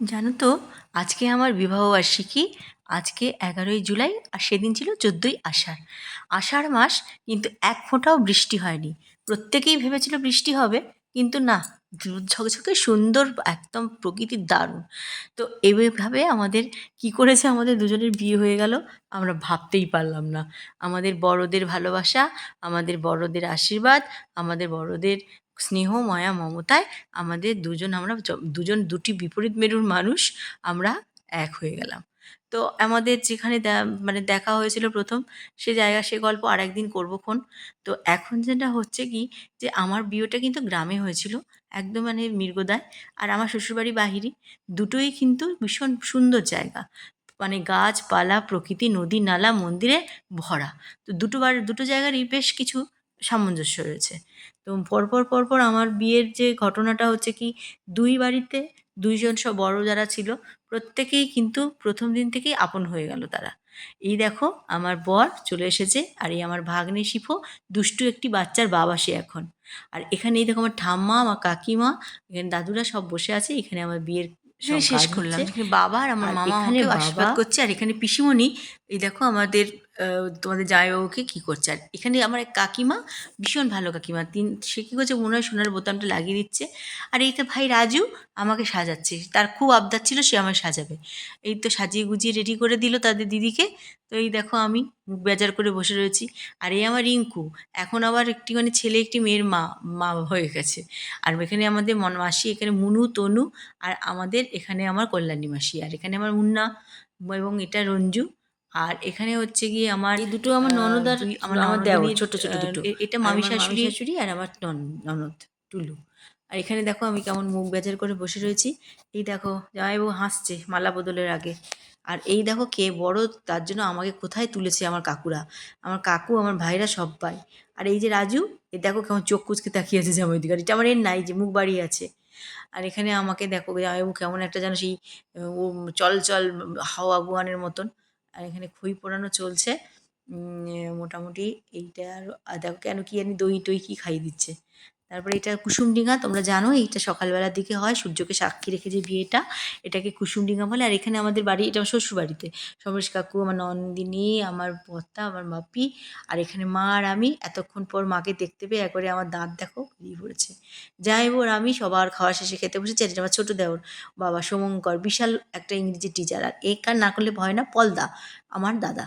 জানো তো, আজকে আমার বিবাহবার্ষিকী আজকে এগারোই জুলাই আর সেদিন ছিল চোদ্দোই আষাঢ়। আষাঢ় মাস কিন্তু এক ফোঁটাও বৃষ্টি হয়নি। প্রত্যেকেই ভেবেছিল বৃষ্টি হবে, কিন্তু না ঝকঝকে সুন্দর, একদম প্রকৃতির দারুণ। তো এইভাবে আমাদের কি করেছে আমাদের দুজনের বিয়ে হয়ে গেল, আমরা ভাবতেই পারলাম না। আমাদের বড়দের ভালোবাসা, আমাদের বড়দের আশীর্বাদ, আমাদের বড়দের স্নেহ, মায়া, মমতায় আমাদের দুজন আমরা দুজন দুটি বিপরীত মেরুর মানুষ আমরা এক হয়ে গেলাম। তো আমাদের যেখানে মানে দেখা হয়েছিল প্রথম, সে জায়গা সে গল্প আর একদিন করব খন। তো এখন যেটা হচ্ছে কি, যে আমার বিয়েটা কিন্তু গ্রামে হয়েছিল, একদম মানে মৃগদায়, আর আমার শ্বশুরবাড়ি বাহিরি। দুটোই কিন্তু ভীষণ সুন্দর জায়গা। মানে গাছপালা, প্রকৃতি, নদী, নালা, মন্দিরে ভরা। তো দুটো বার, দুটো জায়গারই বেশ কিছু সামঞ্জস্য রয়েছে। তো পরপর পরপর আমার বিয়ের যে ঘটনাটা হচ্ছে কি দুই বাড়িতে দুইজন সব বড় যারা ছিল প্রত্যেকেই কিন্তু প্রথম দিন থেকেই আপন হয়ে গেল তারা। এই দেখো আমার বর চলে এসেছে আর এই আমার ভাগ্নে শিফো দুষ্টু একটি বাচ্চার বাবা সে এখন। আর এখানে এই দেখো আমার ঠাম্মা আমার কাকিমা এখানে দাদুরা সব বসে আছে এখানে আমার বিয়ের শেষ করলাম। বাবা আর আমার মামা এখানে আশীর্বাদ করছে আর এখানে পিসিমণি এই দেখো আমাদের তোমাদের জামাইবাবুকে কী করছে? আর এখানে আমার এক কাকিমা, ভীষণ ভালো কাকিমা। তিন, সে কী করছে? মনে হয় সোনার বোতামটা লাগিয়ে দিচ্ছে। আর এই তো ভাই রাজু আমাকে সাজাচ্ছে। তার খুব আবদার ছিল, সে আমায় সাজাবে। এই তো সাজিয়ে গুজিয়ে রেডি করে দিল তাদের দিদিকে। তো এই দেখো আমি মুখ বেজার করে বসে রয়েছি। আর এই আমার রিঙ্কু, এখন আবার একটিখানি ছেলে, একটি মেয়ের মা মা হয়ে গেছে। আর এখানে আমাদের মন মাসি, এখানে মুনু, তনু, আর আমাদের এখানে আমার কল্যাণী মাসি। আর এখানে আমার মুন্না এবং এটা রঞ্জু। আর এখানে হচ্ছে গিয়ে আমার এই দুটো আমার ননদ আর আমার আমার দেওর, ছোট ছোট দুটো। এটা মামি শাশুড়ি শাশুড়ি আর আমার নন- ননদ টুলু। আর এখানে দেখো আমি কেমন মুখ বেজার করে বসে রয়েছি। এই দেখো জামাইবাবু হাসছে মালা বদলের আগে। আর এই দেখো কে বড় তার জন্য আমাকে কোথায় তুলেছে আমার কাকুরা? আমার কাকু আমার ভাইরা সবাই আর এই যে রাজু এ দেখো কেমন চোখ কুচকে তাকিয়ে আছে জামাই দিকে। এটা আমার এর নাই যে মুখ বাড়িয়ে আছে। আর এখানে আমাকে দেখো জামাইবাবু কেমন একটা যেন সেই চল চল হাওয়া গুয়ানের মতন। আর এখানে খই পোড়ানো চলছে। মোটামুটি এইটা দেখো কেন কি জানি দই টই কি খাইয়ে দিচ্ছে। তারপরে এটা কুসুমডিঙা তোমরা জানো এইটা সকালবেলার দিকে হয়, সূর্যকে সাক্ষী রেখে যে বিয়েটা, এটাকে কুসুমডিঙা বলে। আর এখানে আমাদের বাড়ি, এটা আমার শ্বশুর বাড়িতে সমরেশ কাকু, আমার নন্দিনী, আমার পত্তা, আমার বাপি, আর এখানে মা আর আমি, এতক্ষণ পর মাকে দেখতে পেয়ে একবারে আমার দাঁত দেখো বেরিয়ে পড়েছে যাই বোর আমি সবার খাওয়া শেষে খেতে বসেছি। এটা আমার ছোটো দেওর বাবা শুভঙ্কর বিশাল একটা ইংরেজি টিচার আর এ কার না করলে ভয় না? পলদা, আমার দাদা।